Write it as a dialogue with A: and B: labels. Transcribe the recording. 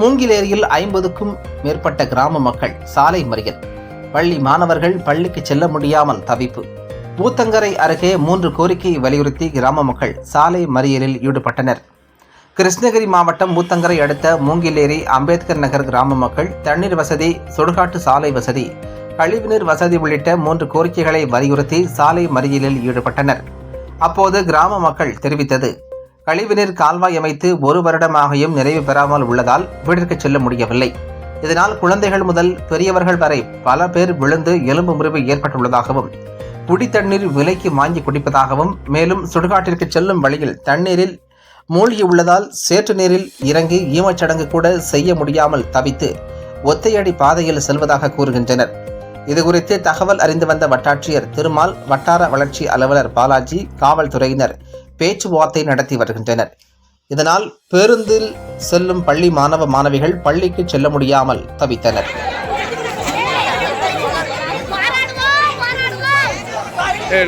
A: மூங்கிலேரியில் ஐம்பதுக்கும் மேற்பட்ட கிராம மக்கள் சாலை மறியல். பள்ளி மாணவர்கள் பள்ளிக்கு செல்ல முடியாமல் தவிப்பு. ஊத்தங்கரை அருகே மூன்று கோரிக்கையை வலியுறுத்தி கிராம மக்கள் சாலை மறியலில் ஈடுபட்டனர். கிருஷ்ணகிரி மாவட்டம் ஊத்தங்கரை அடுத்த மூங்கிலேரி அம்பேத்கர் நகர் கிராம மக்கள் தண்ணீர் வசதி சுடுகாட்டு சாலை வசதி கழிவுநீர் வசதி உள்ளிட்ட மூன்று கோரிக்கைகளை வலியுறுத்தி சாலை மறியலில் ஈடுபட்டனர். அப்போது கிராம மக்கள் தெரிவித்தது கழிவுநீர் கால்வாய் அமைத்து ஒரு வருடமாகியும் நிறைவு பெறாமல் உள்ளதால் வீட்டிற்கு செல்ல முடியவில்லை. இதனால் குழந்தைகள் முதல் பெரியவர்கள் வரை பல பேர் விழுந்து எலும்பு முறிவு ஏற்பட்டுள்ளதாகவும் குடி தண்ணீர் விலைக்கு வாங்கி குடிப்பதாகவும் மேலும் சுடுகாட்டிற்கு செல்லும் வழியில் தண்ணீரில் மூழ்கி உள்ளதால் சேற்று நீரில் இறங்கி ஈமச்சடங்கு கூட செய்ய முடியாமல் தவித்து ஒத்தையடி பாதையில் செல்வதாக கூறுகின்றனர். இதுகுறித்து தகவல் அறிந்து வந்த வட்டாட்சியர் திருமால் வட்டார வளர்ச்சி அலுவலர் பாலாஜி காவல்துறையினர் பேச்சுவார்த்தை நடத்தி வருகின்றனர். இதனால் பேருந்தில் செல்லும் பள்ளி மாணவ மாணவிகள் பள்ளிக்கு செல்ல முடியாமல் தவித்தனர்.
B: ஏய்